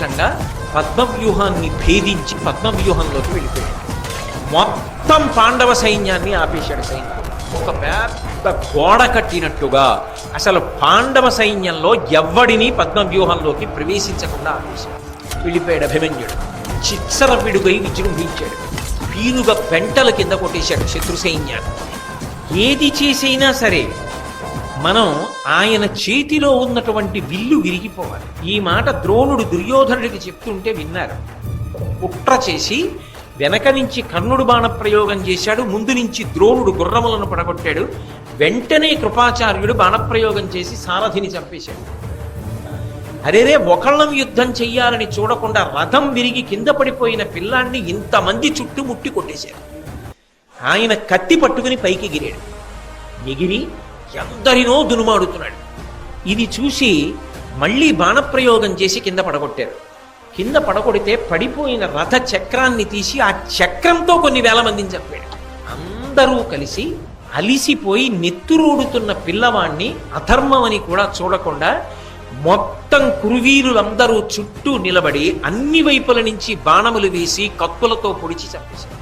ఖచ్చితంగా పద్మవ్యూహాన్ని భేదించి పద్మవ్యూహంలోకి వెళ్ళిపోయాడు. మొత్తం పాండవ సైన్యాన్ని ఆపేశాడు సైన్యం. ఒక పెద్ద గోడ కట్టినట్టుగా అసలు పాండవ సైన్యంలో ఎవ్వడిని పద్మవ్యూహంలోకి ప్రవేశించకుండా ఆపేశాడు. వెళ్ళిపోయాడు అభిమన్యుడు. చిత్సర పిడుగై విజృంభించాడు. పీనుగ పెంటల కింద కొట్టేశాడు శత్రు సైన్యాన్ని. ఏది చేసైనా సరే మనం ఆయన చేతిలో ఉన్నటువంటి విల్లు విరిగిపోవాలి. ఈ మాట ద్రోణుడు దుర్యోధనుడికి చెప్తుంటే విన్నారు. కుట్ర చేసి వెనక నుంచి కర్ణుడు బాణ ప్రయోగం చేశాడు ముందు నుంచి ద్రోణుడు గుర్రములను పడగొట్టాడు వెంటనే కృపాచార్యుడు బాణప్రయోగం చేసి సారథిని చంపేశాడు. అరేరే ఒకళ్ళం యుద్ధం చెయ్యాలని చూడకుండా రథం విరిగి కింద పడిపోయిన పిల్లాన్ని ఇంతమంది చుట్టుముట్టి కొట్టేశారు. ఆయన కత్తి పట్టుకుని పైకి ఎగిరాడు ఎగిరి ఎందరినో దునుమాడుతున్నాడు. ఇది చూసి మళ్ళీ బాణప్రయోగం చేసి కింద పడగొట్టారు. కింద పడగొడితే పడిపోయిన రథ చక్రాన్ని తీసి ఆ చక్రంతో కొన్ని వేల మందిని చంపాడు. అందరూ కలిసి అలిసిపోయి నెత్తురోడుతున్న పిల్లవాణ్ణి అధర్మమని కూడా చూడకుండా మొత్తం కురువీరులందరూ చుట్టూ నిలబడి అన్ని వైపుల నుంచి బాణములు వేసి కత్తులతో పొడిచి చంపేశారు.